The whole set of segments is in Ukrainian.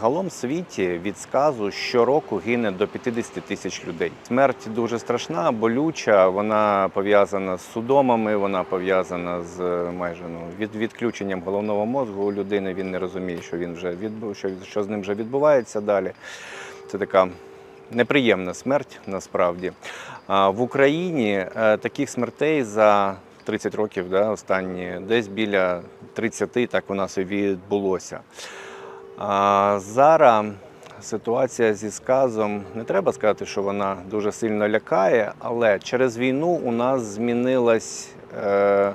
Загалом в світі від сказу щороку гине до 50 тисяч людей. Смерть дуже страшна, болюча. Вона пов'язана з судомами, вона пов'язана з е, майже ну від відключенням головного мозку у людини. Він не розуміє, що він вже відбув, що, що з ним вже відбувається далі. Це така неприємна смерть насправді. В Україні е, таких смертей за 30 років, да, останні десь біля 30 так у нас і відбулося. А зараз ситуація зі сказом не треба сказати, що вона дуже сильно лякає, але через війну у нас змінилось е,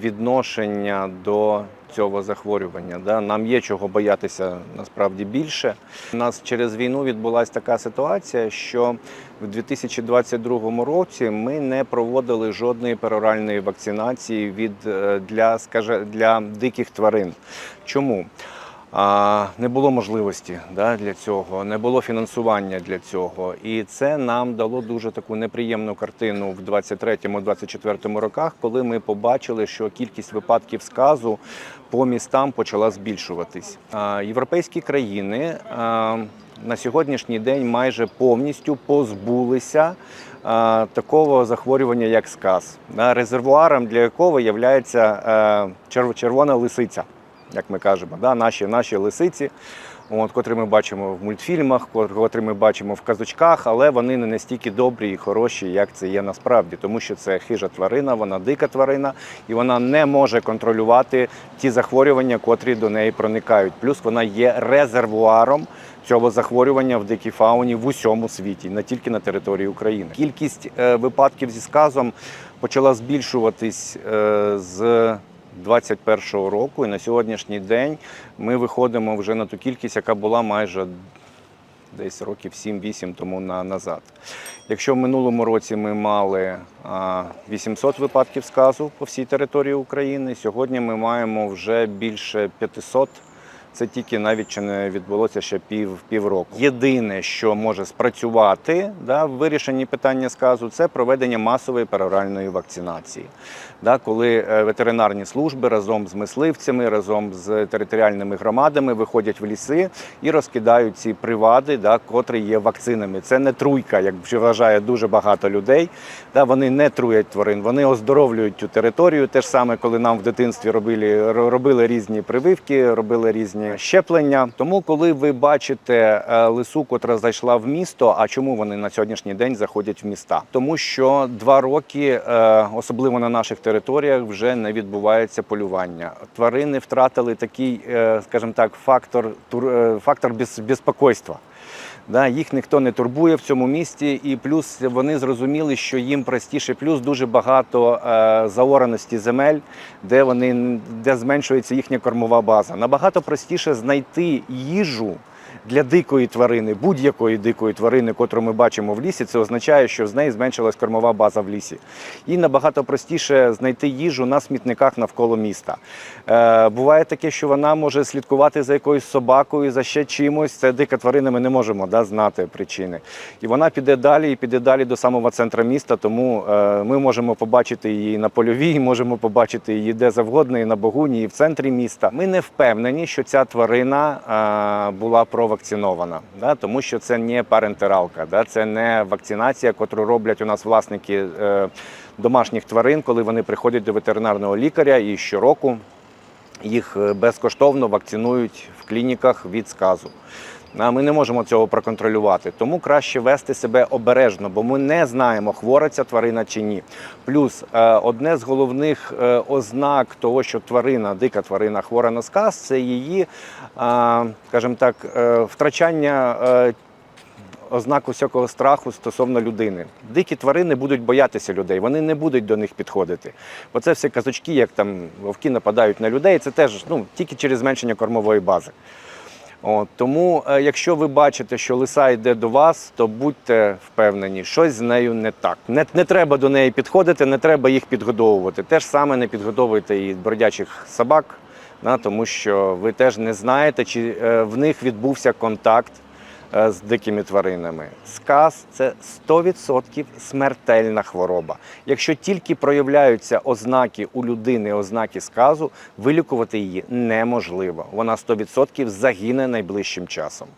відношення до цього захворювання. Да? Нам є чого боятися насправді більше. У нас через війну відбулася така ситуація, що в 2022 році ми не проводили жодної пероральної вакцинації від, е, для, скаже, для диких тварин. Чому? А, не було можливості да, для цього, не було фінансування для цього. І це нам дало дуже таку неприємну картину в 23-24 роках, коли ми побачили, що кількість випадків сказу по містам почала збільшуватись. Європейські країни на сьогоднішній день майже повністю позбулися такого захворювання, як сказ, резервуаром для якого є червона лисиця як ми кажемо, да, наші, наші лисиці, от, котрі ми бачимо в мультфільмах, котрі ми бачимо в казочках, але вони не настільки добрі і хороші, як це є насправді, тому що це хижа тварина, вона дика тварина, і вона не може контролювати ті захворювання, котрі до неї проникають. Плюс вона є резервуаром. Цього захворювання в дикій фауні в усьому світі, не тільки на території України. Кількість е, випадків зі сказом почала збільшуватись е, з 2021 року, і на сьогоднішній день ми виходимо вже на ту кількість, яка була майже десь років 7-8 тому на, назад. Якщо в минулому році ми мали а, 800 випадків сказу по всій території України, сьогодні ми маємо вже більше 500 це тільки навіть чи не відбулося ще пів півроку. Єдине, що може спрацювати да, в вирішенні питання сказу, це проведення масової пероральної вакцинації. Да, коли е, ветеринарні служби разом з мисливцями, разом з територіальними громадами виходять в ліси і розкидають ці привади, да, котрі є вакцинами. Це не труйка, як вважає дуже багато людей. Да, Вони не труять тварин, вони оздоровлюють цю територію. Те ж саме, коли нам в дитинстві робили, робили різні прививки, робили різні щеплення. Тому, коли ви бачите е, лису, котра зайшла в місто, а чому вони на сьогоднішній день заходять в міста? Тому що два роки, е, особливо на наших територіях, вже не відбувається полювання. Тварини втратили такий, е, скажімо так, фактор фактор без, безпокойства. Да, їх ніхто не турбує в цьому місті, і плюс вони зрозуміли, що їм простіше, плюс дуже багато е, заораності земель, де вони де зменшується їхня кормова база. Набагато простіше знайти їжу. Для дикої тварини, будь-якої дикої тварини, котру ми бачимо в лісі, це означає, що з неї зменшилась кормова база в лісі. І набагато простіше знайти їжу на смітниках навколо міста. Е, Буває таке, що вона може слідкувати за якоюсь собакою, за ще чимось. Це дика тварина, ми не можемо да, знати причини. І вона піде далі і піде далі до самого центру міста, тому е, ми можемо побачити її на польовій, можемо побачити її де завгодно, і на Богуні, і в центрі міста. Ми не впевнені, що ця тварина е, була провакцинована вакцинована, да, тому що це не парентералка, да, це не вакцинація, яку роблять у нас власники е, домашніх тварин, коли вони приходять до ветеринарного лікаря і щороку їх безкоштовно вакцинують в клініках від сказу. Ми не можемо цього проконтролювати, тому краще вести себе обережно, бо ми не знаємо, хвора ця тварина чи ні. Плюс одне з головних ознак того, що тварина, дика тварина хвора на сказ, це її, скажімо так, втрачання. Ознак усякого страху стосовно людини. Дикі тварини будуть боятися людей, вони не будуть до них підходити. Бо це все казочки, як там вовки нападають на людей, це теж ну, тільки через зменшення кормової бази. От, Тому, е, якщо ви бачите, що лиса йде до вас, то будьте впевнені, щось з нею не так. Не не треба до неї підходити, не треба їх підгодовувати. Те ж саме не підгодовуйте і бродячих собак, да, тому що ви теж не знаєте, чи е, в них відбувся контакт з дикими тваринами. Сказ це 100% смертельна хвороба. Якщо тільки проявляються ознаки у людини, ознаки сказу, вилікувати її неможливо. Вона 100% загине найближчим часом.